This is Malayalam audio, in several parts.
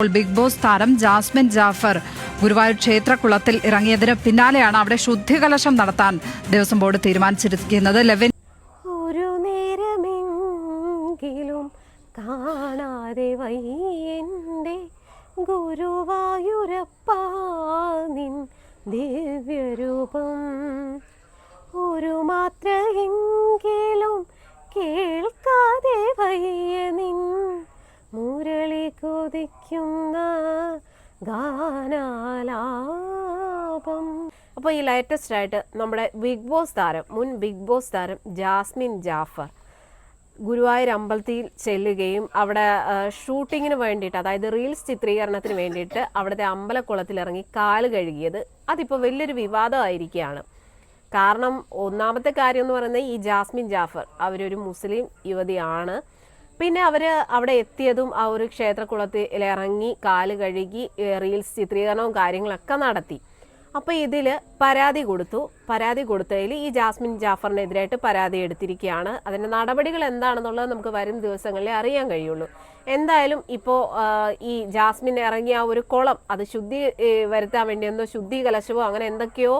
ബിഗ് ബോസ് താരം ജാസ്മിൻ ജാഫർ ഗുരുവായൂർ ക്ഷേത്രകുളത്തിൽ ഇറങ്ങിയതിന് പിന്നാലെയാണ് അവിടെ ശുദ്ധികലശം നടത്താൻ ദേവസ്വം ബോർഡ് തീരുമാനിച്ചിരിക്കുന്നത്. ലെവൻ ഒരു നേരമെങ്കിലും കാണാതെ വയ്യന്റെ ഗുരുവായൂരപ്പ നിൻ ദിവ്യരൂപം. ഒരു മാത്രയെങ്കിലും കേൾക്കാതെ വയ്യ നിൻ മുരളി കൊതിക്കുന്ന ഗാനാലാപം. അപ്പോൾ ഈ ലേറ്റസ്റ്റ് ആയിട്ട് നമ്മുടെ ബിഗ് ബോസ് താരം മുൻ ബിഗ് ബോസ് താരം ജാസ്മിൻ ജാഫർ ഗുരുവായൂർ അമ്പലത്തിൽ ചെല്ലുകയും അവിടെ ഷൂട്ടിങ്ങിന് വേണ്ടിയിട്ട് അതായത് റീൽസ് ചിത്രീകരണത്തിന് വേണ്ടിയിട്ട് അവിടുത്തെ അമ്പലക്കുളത്തിൽ ഇറങ്ങി കാൽ കഴുകിയത് അതിപ്പോൾ വലിയൊരു വിവാദമായിരിക്കുകയാണ്. കാരണം ഒന്നാമത്തെ കാര്യം എന്ന് പറയുന്നത് ഈ ജാസ്മിൻ ജാഫർ അവരൊരു മുസ്ലിം യുവതിയാണ്. പിന്നെ അവർ അവിടെ എത്തിയതും ആ ഒരു ക്ഷേത്രക്കുളത്തിൽ ഇറങ്ങി കാൽ കഴുകി റീൽസ് ചിത്രീകരണവും കാര്യങ്ങളൊക്കെ നടത്തി. അപ്പോൾ ഇതിൽ പരാതി കൊടുത്തു. പരാതി കൊടുത്തതിൽ ഈ ജാസ്മിൻ ജാഫറിനെതിരായിട്ട് പരാതി എടുത്തിരിക്കുകയാണ്. അതിന്റെ നടപടികൾ എന്താണെന്നുള്ളത് നമുക്ക് വരും ദിവസങ്ങളിൽ അറിയാൻ കഴിയുള്ളൂ. എന്തായാലും ഇപ്പോൾ ഈ ജാസ്മിൻ ഇറങ്ങിയ ആ ഒരു കുളം അത് ശുദ്ധി വരുത്താൻ വേണ്ടി എന്തോ ശുദ്ധി കലശവോ അങ്ങനെ എന്തൊക്കെയോ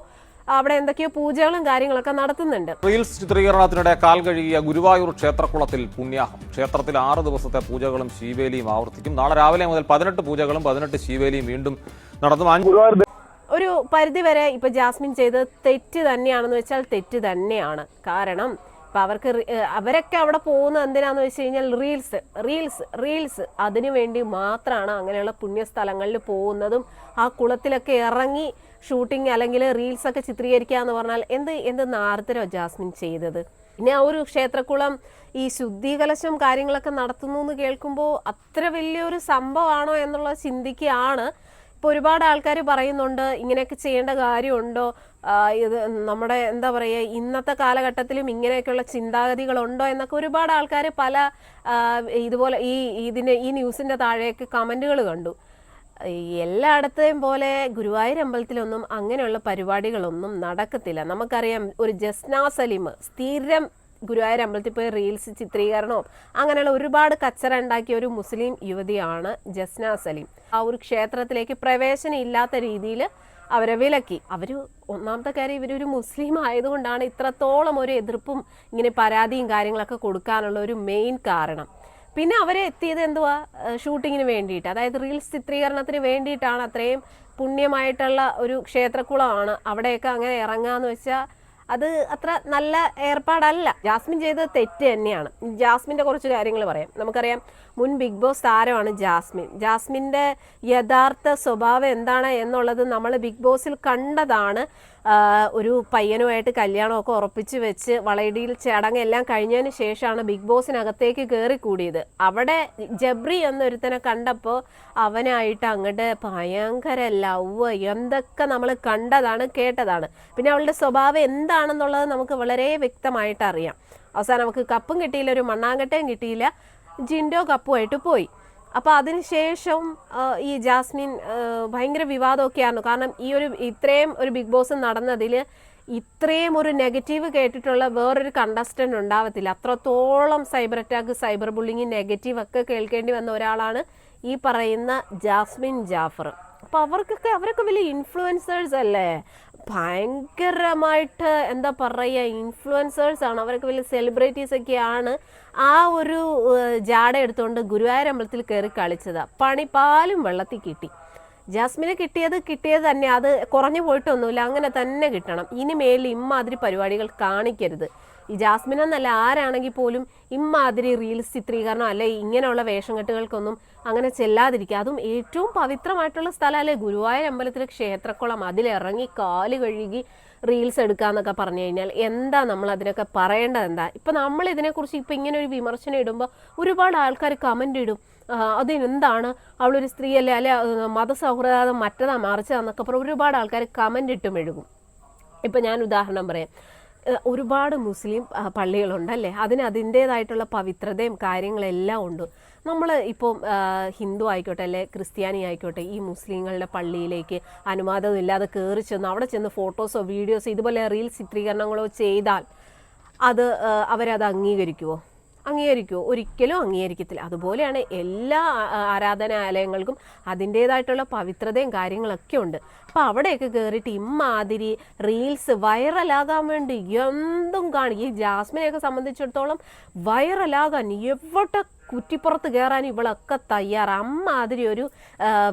അവിടെ എന്തൊക്കെയോ പൂജകളും കാര്യങ്ങളൊക്കെ നടത്തുന്നുണ്ട്. റീൽസ് ചിത്രീകരണത്തിനിടെ കാൽ കഴുകിയ ഗുരുവായൂർ ക്ഷേത്രക്കുളത്തിൽ പുണ്യാഹം. ക്ഷേത്രത്തിൽ ആറ് ദിവസത്തെ പൂജകളും ശീവേലിയും ആവർത്തിക്കും. നാളെ രാവിലെ മുതൽ പതിനെട്ട് പൂജകളും പതിനെട്ട് ശീവേലിയും വീണ്ടും നടത്തും. ഒരു പരിധിവരെ ഇപ്പൊ ജാസ്മിൻ ചെയ്ത് തെറ്റ് തന്നെയാണെന്ന് വെച്ചാൽ തെറ്റ് തന്നെയാണ്. കാരണം ഇപ്പൊ അവർക്ക് അവരൊക്കെ അവിടെ പോകുന്നത് എന്തിനാന്ന് വെച്ച് കഴിഞ്ഞാൽ റീൽസ് റീൽസ് റീൽസ് അതിനു വേണ്ടി മാത്രമാണ് അങ്ങനെയുള്ള പുണ്യസ്ഥലങ്ങളിൽ പോകുന്നതും ആ കുളത്തിലൊക്കെ ഇറങ്ങി ഷൂട്ടിംഗ് അല്ലെങ്കിൽ റീൽസ് ഒക്കെ ചിത്രീകരിക്കുക എന്ന് പറഞ്ഞാൽ എന്ത് എന്ത് നാർത്തരോ ജാസ്മിൻ ചെയ്തത്. പിന്നെ ആ ഒരു ക്ഷേത്രക്കുളം ഈ ശുദ്ധീകലശം കാര്യങ്ങളൊക്കെ നടത്തുന്നു എന്ന് കേൾക്കുമ്പോൾ അത്ര വലിയൊരു സംഭവമാണോ എന്നുള്ള ചിന്തിക്കുകയാണ് ഇപ്പോൾ ഒരുപാട് ആൾക്കാർ പറയുന്നുണ്ട് ഇങ്ങനെയൊക്കെ ചെയ്യേണ്ട കാര്യമുണ്ടോ? ഇത് നമ്മുടെ എന്താ പറയുക ഇന്നത്തെ കാലഘട്ടത്തിലും ഇങ്ങനെയൊക്കെയുള്ള ചിന്താഗതികളുണ്ടോ എന്നൊക്കെ ഒരുപാട് ആൾക്കാർ പല ഇതുപോലെ ഈ ഇതിന് ഈ ന്യൂസിന്റെ താഴെയൊക്കെ കമന്റുകൾ കണ്ടു. എല്ലായിടത്തെയും പോലെ ഗുരുവായൂർ അമ്പലത്തിലൊന്നും അങ്ങനെയുള്ള പരിപാടികളൊന്നും നടക്കത്തില്ല. നമുക്കറിയാം ഒരു ജസ്ന സലീം സ്ഥിരം ഗുരുവായൂർ അമ്പലത്തിൽ പോയി റീൽസ് ചിത്രീകരണവും അങ്ങനെയുള്ള ഒരുപാട് കച്ചറ ഉണ്ടാക്കിയ ഒരു മുസ്ലിം യുവതിയാണ് ജസ്ന സലീം. ആ ഒരു ക്ഷേത്രത്തിലേക്ക് പ്രവേശനം ഇല്ലാത്ത രീതിയിൽ അവരെ വിലക്കി. അവർ ഒന്നാമത്തെ കാര്യം ഇവരൊരു മുസ്ലിം ആയതുകൊണ്ടാണ് ഇത്രത്തോളം ഒരു എതിർപ്പും ഇങ്ങനെ പരാതിയും കാര്യങ്ങളൊക്കെ കൊടുക്കാനുള്ള ഒരു മെയിൻ കാരണം. പിന്നെ അവരെ എത്തിയത് എന്തുവാ? ഷൂട്ടിങ്ങിന് വേണ്ടിയിട്ട്. അതായത് റീൽസ് ചിത്രീകരണത്തിന് വേണ്ടിയിട്ടാണ് അത്രയും പുണ്യമായിട്ടുള്ള ഒരു ക്ഷേത്രക്കുളമാണ്. അവിടെയൊക്കെ അങ്ങനെ ഇറങ്ങാന്ന് വെച്ചാൽ അത് അത്ര നല്ല ഏർപ്പാടല്ല. ജാസ്മിൻ ചെയ്തത് തെറ്റ് തന്നെയാണ്. ജാസ്മിന്റെ കുറച്ച് കാര്യങ്ങൾ പറയാം. നമുക്കറിയാം മുൻ ബിഗ് ബോസ് താരമാണ് ജാസ്മിൻ. ജാസ്മിന്റെ യഥാർത്ഥ സ്വഭാവം എന്താണ് എന്നുള്ളത് നമ്മൾ ബിഗ് ബോസിൽ കണ്ടതാണ്. ഒരു പയ്യനുമായിട്ട് കല്യാണമൊക്കെ ഉറപ്പിച്ച് വെച്ച് വളയിടിയിൽ ചടങ്ങെല്ലാം കഴിഞ്ഞതിന് ശേഷമാണ് ബിഗ് ബോസിനകത്തേക്ക് കയറി കൂടിയത് അവിടെ ജബ്രി എന്നൊരുത്തനെ കണ്ടപ്പോൾ അവനായിട്ട് അങ്ങോട്ട് ഭയങ്കര ലവ് എന്തൊക്കെ നമ്മൾ കണ്ടതാണ് കേട്ടതാണ്. പിന്നെ അവളുടെ സ്വഭാവം എന്താണെന്നുള്ളത് നമുക്ക് വളരെ വ്യക്തമായിട്ട് അറിയാം. അവസാനം നമുക്ക് കപ്പും കിട്ടിയില്ല ഒരു മണ്ണാങ്കട്ടയും കിട്ടിയില്ല. ജിൻഡോ കപ്പുമായിട്ട് പോയി. അപ്പോൾ അതിനുശേഷം ഈ ജാസ്മിൻ ഭയങ്കര വിവാദമൊക്കെയായിരുന്നു. കാരണം ഈ ഒരു ഇത്രയും ഒരു ബിഗ് ബോസ് നടന്നതിൽ ഇത്രയും ഒരു നെഗറ്റീവ് കേട്ടിട്ടുള്ള വേറൊരു കണ്ടസ്റ്റന്റ് ഉണ്ടാവത്തില്ല. അത്രത്തോളം cyber attack cyber bullying negative ഒക്കെ കേൾക്കേണ്ടി വന്ന ഒരാളാണ് ഈ പറയുന്ന ജാസ്മിൻ ജാഫർ. അപ്പോൾ അവർക്കൊക്കെ അവരൊക്കെ വലിയ ഇൻഫ്ലുവൻസേഴ്സ് അല്ലേ? ഭയങ്കരമായിട്ട് എന്താ പറയുക ഇൻഫ്ലുവൻസേഴ്സ് ആണ്. അവരൊക്കെ വലിയ സെലിബ്രിറ്റീസ് ഒക്കെയാണ്. ആ ഒരു ജാട എടുത്തുകൊണ്ട് ഗുരുവായൂർ അമ്പലത്തിൽ കയറി കളിച്ചത്. പണി പാലും വെള്ളത്തിൽ കിട്ടി. ജാസ്മിന് കിട്ടിയത് കിട്ടിയത് തന്നെ. അത് കുറഞ്ഞു പോയിട്ടൊന്നുമില്ല. അങ്ങനെ തന്നെ കിട്ടണം. ഇനി മേലിൽ ഇമ്മാതിരി പരിപാടികൾ കാണിക്കരുത്. ഈ ജാസ്മിൻ എന്നല്ല ആരാണെങ്കിൽ പോലും ഇമ്മാതിരി റീൽസ് ചിത്രീകരണം അല്ലെ ഇങ്ങനെയുള്ള വേഷം കെട്ടുകൾക്കൊന്നും അങ്ങനെ ചെല്ലാതിരിക്കുക. അതും ഏറ്റവും പവിത്രമായിട്ടുള്ള സ്ഥലം അല്ലെ ഗുരുവായൂർ അമ്പലത്തിലെ ക്ഷേത്രക്കുളം. അതിലിറങ്ങി കാൽ കഴുകി റീൽസ് എടുക്കാന്നൊക്കെ പറഞ്ഞു കഴിഞ്ഞാൽ എന്താ നമ്മൾ അതിനൊക്കെ പറയേണ്ടത് എന്താ? ഇപ്പം നമ്മൾ ഇതിനെക്കുറിച്ച് ഇപ്പം ഇങ്ങനെ ഒരു വിമർശനം ഇടുമ്പോൾ ഒരുപാട് ആൾക്കാർ കമന്റ് ഇടും. അതിനെന്താണ്? അവളൊരു സ്ത്രീ അല്ലെ മതസൗഹൃദം മറ്റതാ മറിച്ചതാന്നൊക്കെ പറഞ്ഞ് ഒരുപാട് ആൾക്കാർ കമന്റ് ഇട്ടും എഴുകും ഇപ്പം ഞാൻ ഉദാഹരണം പറയാം. ഒരുപാട് മുസ്ലിം പള്ളികളുണ്ട് അല്ലേ? അതിന് അതിന്റേതായിട്ടുള്ള പവിത്രതയും കാര്യങ്ങളെല്ലാം ഉണ്ട്. നമ്മൾ ഇപ്പോൾ ഹിന്ദു ആയിക്കോട്ടെ അല്ലെ ക്രിസ്ത്യാനി ആയിക്കോട്ടെ ഈ മുസ്ലിങ്ങളുടെ പള്ളിയിലേക്ക് അനുവാദമില്ലാതെ കയറി ചെന്ന് അവിടെ ചെന്ന് ഫോട്ടോസോ വീഡിയോസോ ഇതുപോലെ റീൽ ചിത്രീകരണങ്ങളോ ചെയ്താൽ അത് അവരത് അംഗീകരിക്കുമോ അംഗീകരിക്കുമോ ഒരിക്കലും അംഗീകരിക്കത്തില്ല. അതുപോലെയാണ് എല്ലാ ആരാധനാലയങ്ങൾക്കും അതിന്റേതായിട്ടുള്ള പവിത്രതയും കാര്യങ്ങളൊക്കെ ഉണ്ട്. അപ്പോൾ അവിടെയൊക്കെ കയറിയിട്ട് ഇമ്മാതിരി റീൽസ് വൈറലാകാൻ വേണ്ടി എന്തും കാണും. ഈ ജാസ്മിനെയൊക്കെ സംബന്ധിച്ചിടത്തോളം വൈറലാകാൻ എവിടെ കുറ്റിപ്പുറത്ത് കയറാൻ ഇവളൊക്കെ തയ്യാറ്. അമ്മാതിരി ഒരു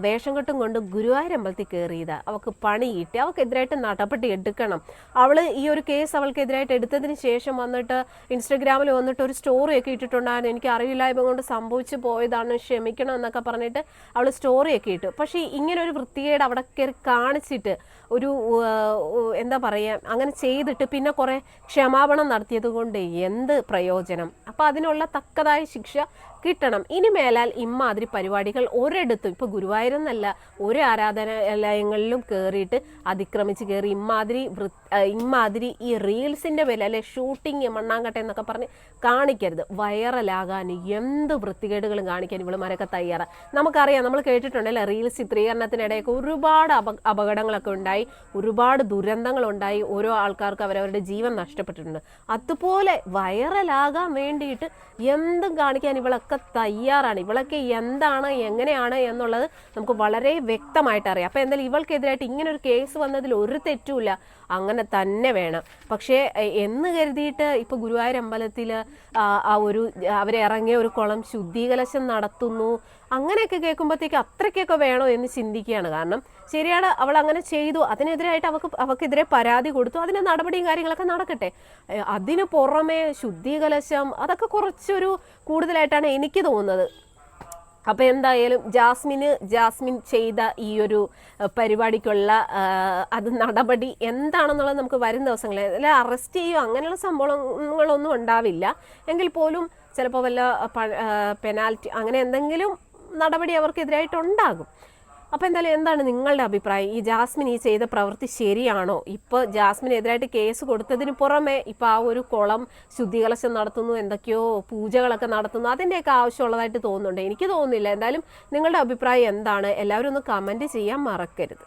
വേഷം കെട്ടും കൊണ്ട് ഗുരുവായൂരമ്പലത്തിൽ കയറിയതാ അവൾക്ക് പണി കിട്ടി. അവൾക്കെതിരായിട്ട് നടപടി എടുക്കണം. അവൾ ഈ ഒരു കേസ് അവൾക്കെതിരായിട്ട് എടുത്തതിന് ശേഷം വന്നിട്ട് ഇൻസ്റ്റഗ്രാമിൽ വന്നിട്ട് ഒരു സ്റ്റോറിയൊക്കെ ഇട്ടിട്ടുണ്ടായിരുന്നു. എനിക്ക് അറിവില്ലായ്മ കൊണ്ട് സംഭവിച്ചു പോയതാണ്. ക്ഷമിക്കണം എന്നൊക്കെ പറഞ്ഞിട്ട് അവൾ സ്റ്റോറിയൊക്കെ ഇട്ടു. പക്ഷേ ഇങ്ങനെ ഒരു വൃത്തികേട് അവിടെ കയറി കാണിച്ചിട്ട് ഒരു എന്താ പറയുക അങ്ങനെ ചെയ്തിട്ട് പിന്നെ കുറേ ക്ഷമാപണം നടത്തിയത് കൊണ്ട് എന്ത് പ്രയോജനം? അപ്പോൾ അതിനുള്ള തക്കതായ ശിക്ഷ കിട്ടണം. ഇനി മേലാൽ ഇമ്മാതിരി പരിപാടികൾ ഒരിടത്തും ഇപ്പൊ ഗുരുവായൂരെന്നല്ല ഒരു ആരാധനാലയങ്ങളിലും കയറിയിട്ട് അതിക്രമിച്ച് കയറി ഇമാതിരി ഇമ്മാതിരി ഈ റീൽസിന്റെ പേരിൽ അല്ലെ ഷൂട്ടിങ് മണ്ണാങ്കട്ട എന്നൊക്കെ പറഞ്ഞ് കാണിക്കരുത്. വൈറലാകാൻ എന്ത് വൃത്തികേടുകളും കാണിക്കാൻ ഇവളുമാരൊക്കെ തയ്യാറാണ് നമുക്കറിയാം നമ്മൾ കേട്ടിട്ടുണ്ടല്ലേ റീൽസ് ചിത്രീകരണത്തിനിടയൊക്കെ ഒരുപാട് അപ അപകടങ്ങളൊക്കെ ഉണ്ടായി ഒരുപാട് ദുരന്തങ്ങൾ ഉണ്ടായി ഓരോ ആൾക്കാർക്ക് അവരവരുടെ ജീവൻ നഷ്ടപ്പെട്ടിട്ടുണ്ട്. അതുപോലെ വൈറലാകാൻ വേണ്ടിയിട്ട് എന്തും കാണിക്കാൻ ഇവളൊക്കെ തയ്യാറാണ്. ഇവളൊക്കെ എന്താണ് എങ്ങനെയാണ് എന്നുള്ളത് നമുക്ക് വളരെ വ്യക്തമായിട്ട് അറിയാം അപ്പോൾ എന്തായാലും ഇവൾക്കെതിരായിട്ട് ഇങ്ങനെ ഒരു കേസ് വന്നതിൽ ഒരു തെറ്റുമില്ല. അങ്ങനെ തന്നെ വേണം. പക്ഷേ എന്ന് കരുതിയിട്ട് ഇപ്പോൾ ഗുരുവായൂർ അമ്പലത്തിൽ ആ ഒരു അവരിറങ്ങിയ ഒരു കുളം ശുദ്ധീകലശം നടത്തുന്നു. അങ്ങനെയൊക്കെ കേൾക്കുമ്പോഴത്തേക്ക് അത്രയ്ക്കൊക്കെ വേണോ എന്ന് ചിന്തിക്കുകയാണ്. കാരണം ശരിയാണ് അവൾ അങ്ങനെ ചെയ്തു. അതിനെതിരായിട്ട് അവൾക്ക് അവൾക്കെതിരെ പരാതി കൊടുത്തു. അതിന് നടപടിയും കാര്യങ്ങളൊക്കെ നടക്കട്ടെ. അതിന് പുറമെ ശുദ്ധീകലശം അതൊക്കെ കുറച്ചൊരു കൂടുതലായിട്ടാണ് എനിക്ക് തോന്നുന്നത്. അപ്പോൾ എന്തായാലും ജാസ്മിന് ജാസ്മിൻ ചെയ്ത ഈ ഒരു പരിപാടിക്കുള്ള അത് നടപടി എന്താണെന്നുള്ളത് നമുക്ക് വരും ദിവസങ്ങളിൽ. അല്ല അറസ്റ്റ് ചെയ്യുക അങ്ങനെയുള്ള സംഭവങ്ങളൊന്നും ഉണ്ടാവില്ല. എങ്കിൽ പോലും ചിലപ്പോൾ വല്ല പെനാൽറ്റി അങ്ങനെ എന്തെങ്കിലും നടപടി അവർക്കെതിരായിട്ട് ഉണ്ടാകും. അപ്പോൾ എന്തായാലും എന്താണ് നിങ്ങളുടെ അഭിപ്രായം? ഈ ജാസ്മിൻ ഈ ചെയ്ത പ്രവൃത്തി ശരിയാണോ? ഇപ്പോൾ ജാസ്മിനെതിരായിട്ട് കേസ് കൊടുത്തതിന് പുറമെ ഇപ്പോൾ ആ ഒരു കുളം ശുദ്ധികലശം നടത്തുന്നു എന്തൊക്കെയോ പൂജകളൊക്കെ നടത്തുന്നു അതിന്റെയൊക്കെ ആവശ്യമുള്ളതായിട്ട് തോന്നുന്നുണ്ട്. എനിക്ക് തോന്നുന്നില്ല. എന്തായാലും നിങ്ങളുടെ അഭിപ്രായം എന്താണ്? എല്ലാവരും ഒന്ന് കമന്റ് ചെയ്യാൻ മറക്കരുത്.